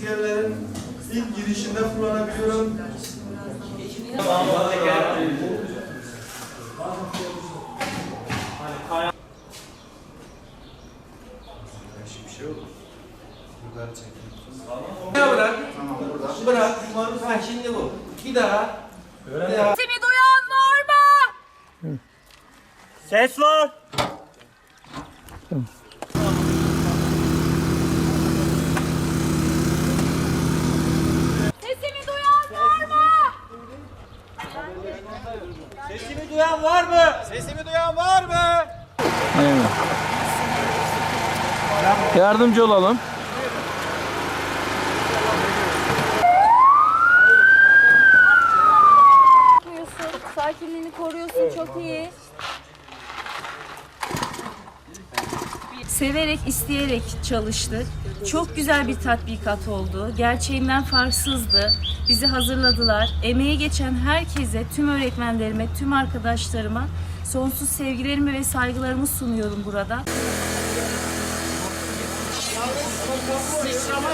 çizelgelerin ilk girişinde kullanabiliyorum. Ya bırak. Bırak. Ha şimdi bu. Bir daha. Bir daha. Sesimi duyan var mı? Ses var. Sesimi duyan var mı? Sesimi duyan var mı? Sesimi duyan var mı? Aynen. Yardımcı olalım. Sakinliğini koruyorsun çok iyi. Severek, isteyerek çalıştık. Çok güzel bir tatbikat oldu. Gerçeğinden farksızdı. Bizi hazırladılar. Emeği geçen herkese, tüm öğretmenlerime, tüm arkadaşlarıma sonsuz sevgilerimi ve saygılarımı sunuyorum burada. Sıçrama